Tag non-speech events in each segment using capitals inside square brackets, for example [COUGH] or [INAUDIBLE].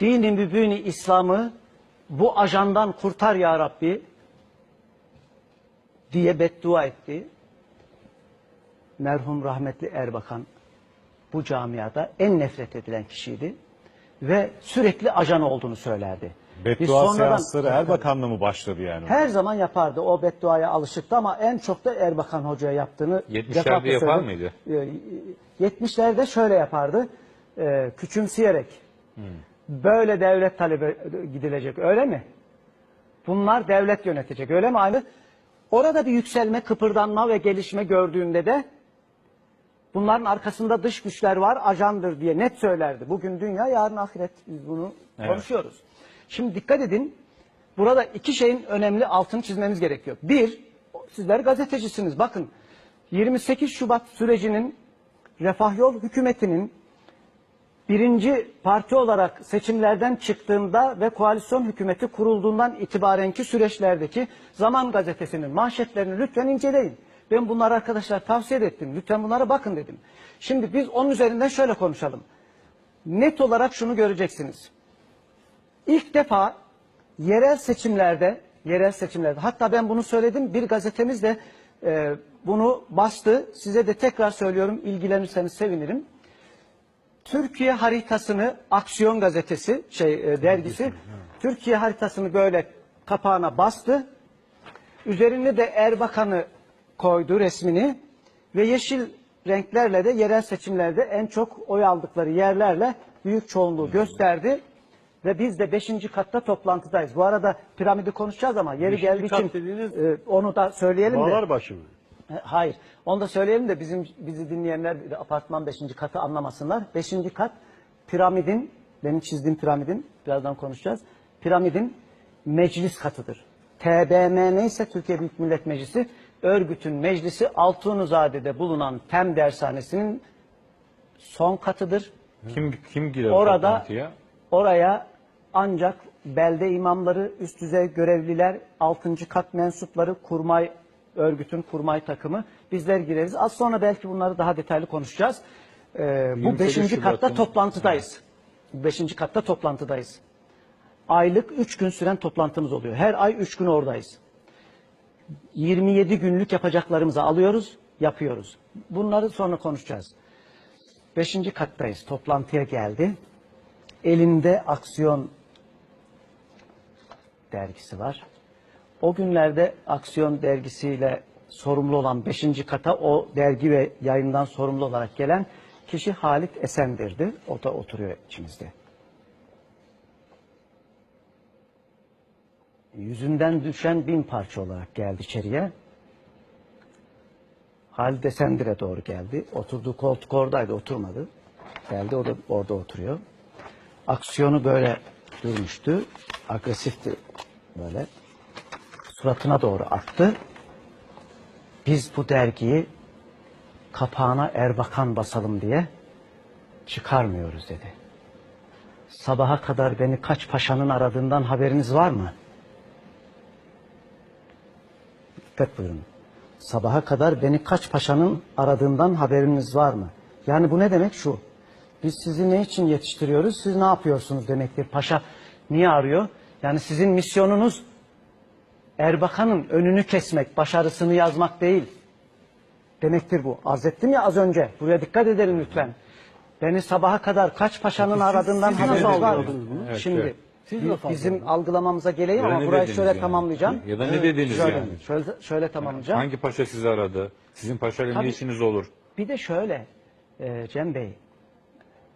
dini mübini İslam'ı bu ajandan kurtar ya Rabbi diye beddua etti. Merhum rahmetli Erbakan bu camiada en nefret edilen kişiydi ve sürekli ajan olduğunu söylerdi. Biz Beddua sonradan- seansları Erbakan'la mı başladı yani? her zaman yapardı. O bedduaya alışıktı ama en çok da Erbakan Hoca'ya yaptığını 70'lerde defaatle yapar. Ee, 70'lerde şöyle yapardı. Ee, küçümseyerek. Böyle devlet talebi gidilecek öyle mi? Bunlar devlet yönetecek öyle mi? Aynı. Orada bir yükselme, kıpırdanma ve gelişme gördüğünde de bunların arkasında dış güçler var, ajandır diye net söylerdi. Bugün dünya, yarın ahiret. Biz bunu konuşuyoruz. Şimdi dikkat edin. Burada iki şeyin önemli altını çizmemiz gerekiyor. Bir, sizler gazetecisiniz. Bakın 28 Şubat sürecinin Refah Yol hükümetinin birinci parti olarak seçimlerden çıktığında ve koalisyon hükümeti kurulduğundan itibarenki süreçlerdeki Zaman Gazetesi'nin manşetlerini lütfen inceleyin. Ben bunları arkadaşlar tavsiye ettim. Lütfen bunlara bakın dedim. Şimdi biz onun üzerinden şöyle konuşalım. Net olarak şunu göreceksiniz. İlk defa yerel seçimlerde, yerel seçimlerde, hatta ben bunu söyledim, bir gazetemiz de e, bunu bastı. Size de tekrar söylüyorum, ilgilenirseniz sevinirim. Türkiye haritasını Aksiyon gazetesi, şey e, dergisi, Türkiye haritasını böyle kapağına bastı. Üzerine de Erbakan'ı koydu resmini ve yeşil renklerle de yerel seçimlerde en çok oy aldıkları yerlerle büyük çoğunluğu gösterdi. Ve biz de 5. katta toplantıdayız. Bu arada piramidi konuşacağız ama yeri Beşinci geldiği için e, onu da söyleyelim de. Bağlarbaşı mı? E, Hayır. Onu da söyleyelim de bizim bizi dinleyenler de apartman 5. katı anlamasınlar. 5. kat piramidin, benim çizdiğim piramidin, birazdan konuşacağız. Piramidin meclis katıdır. TBMM ise Türkiye Büyük Millet Meclisi, örgütün meclisi Altunuzade'de bulunan TEM dershanesinin son katıdır. Kim kim girer Orada toplantıya? oraya ancak belde imamları, üst düzey görevliler, 6. kat mensupları, kurmay örgütün kurmay takımı bizler gireriz. Az sonra belki bunları daha detaylı konuşacağız. Ee, bu 5. 28 katta toplantıdayız. 5. katta toplantıdayız. Aylık 3 gün süren toplantımız oluyor. Her ay 3 gün oradayız. 27 günlük yapacaklarımızı alıyoruz, yapıyoruz. Bunları sonra konuşacağız. 5. kattayız. Toplantıya geldi. Elinde Aksiyon dergisi var. O günlerde Aksiyon dergisiyle sorumlu olan 5. kata o dergi ve yayından sorumlu olarak gelen kişi Halit Esendir'di. O da oturuyor içimizde. Yüzünden düşen bin parça olarak geldi içeriye. Halit Esendir'e doğru geldi. Oturduğu koltuk oradaydı, oturmadı. Geldi, o da orada oturuyor. Aksiyonu böyle durmuştu. Agresifti böyle. Suratına doğru attı. Biz bu dergiyi kapağına Erbakan basalım diye çıkarmıyoruz dedi. Sabaha kadar beni kaç paşanın aradığından haberiniz var mı? Dikkat buyurun. Sabaha kadar beni kaç paşanın aradığından haberiniz var mı? Yani bu ne demek şu? Biz sizi ne için yetiştiriyoruz? Siz ne yapıyorsunuz demektir. Paşa niye arıyor? Yani sizin misyonunuz Erbakan'ın önünü kesmek, başarısını yazmak değil. Demektir bu. Arz ettim ya az önce. Buraya dikkat edelim lütfen. Beni sabaha kadar kaç paşanın aradığından siz haberiniz var? Evet, Şimdi evet. Siz bizim algılamamıza geleyim ama burayı şöyle yani? tamamlayacağım. Ya da ne dediniz şöyle, yani? Şöyle, şöyle tamamlayacağım. Hangi paşa sizi aradı? Sizin paşayla ne işiniz olur? Bir de şöyle e, Cem Bey.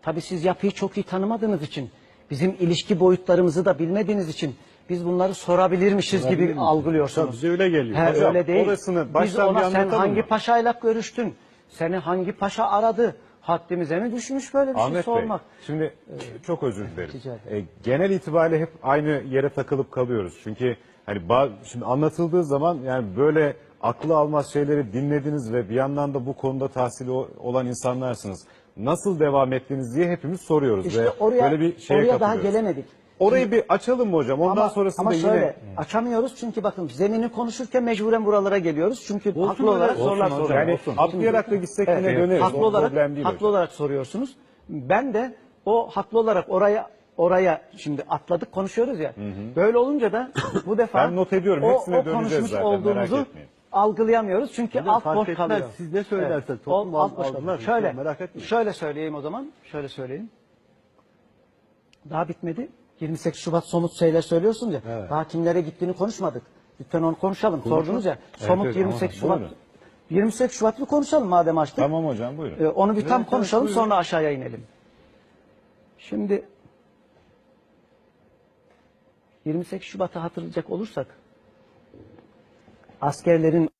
Tabii siz yapıyı çok iyi tanımadığınız için, bizim ilişki boyutlarımızı da bilmediğiniz için biz bunları sorabilirmişiz gibi Sorabilir algılıyorsunuz. Tabii bize öyle geliyor. He, Hocam, öyle değil. orasını Biz baştan ona sen anlatalım hangi mı? paşayla görüştün? Seni hangi paşa aradı? Haddimize mi düşmüş böyle bir şey Ahmet Bey, sormak? şimdi e, çok özür dilerim. Rica ederim. E, genel itibariyle hep aynı yere takılıp kalıyoruz. Çünkü hani ba- şimdi anlatıldığı zaman yani böyle aklı almaz şeyleri dinlediniz ve bir yandan da bu konuda tahsili o- olan insanlarsınız. Nasıl devam ettiniz diye hepimiz soruyoruz İşte ve oraya, böyle bir şeye oraya daha kapılıyoruz. gelemedik. Orayı bir açalım mı hocam? Ondan ama, sonrasında ama yine şöyle açamıyoruz çünkü bakın zemini konuşurken mecburen buralara geliyoruz. Çünkü Olsun haklı olarak Olsun sorular hocam, soruyorlar. yani olsun. atlayarak da gitsek yine Evet, döneriz. Haklı O olarak, değil haklı hocam. olarak soruyorsunuz. Ben de o haklı olarak oraya oraya şimdi atladık konuşuyoruz ya. Böyle olunca da bu [LAUGHS] defa Ben not ediyorum, o, hepsine o döneceğiz konuşmuş zaten, olduğumuzu algılayamıyoruz çünkü Hocam alt boş kalıyor. Siz ne söylerseniz Evet. toplum O- alt boş kalıyor. Şöyle, merak etmeyin. şöyle söyleyeyim o zaman. Şöyle söyleyeyim. Daha bitmedi. 28 Şubat somut şeyler söylüyorsun ya. Evet. Daha kimlere gittiğini konuşmadık. Lütfen onu konuşalım. Sordunuz ya. Somut evet, 28 tamam, Şubat. buyurun. 28 Şubat bir konuşalım madem açtık. Tamam hocam buyurun. Ee, onu bir tam evet, konuşalım buyurun. sonra aşağıya inelim. Şimdi 28 Şubat'ı hatırlayacak olursak askerlerin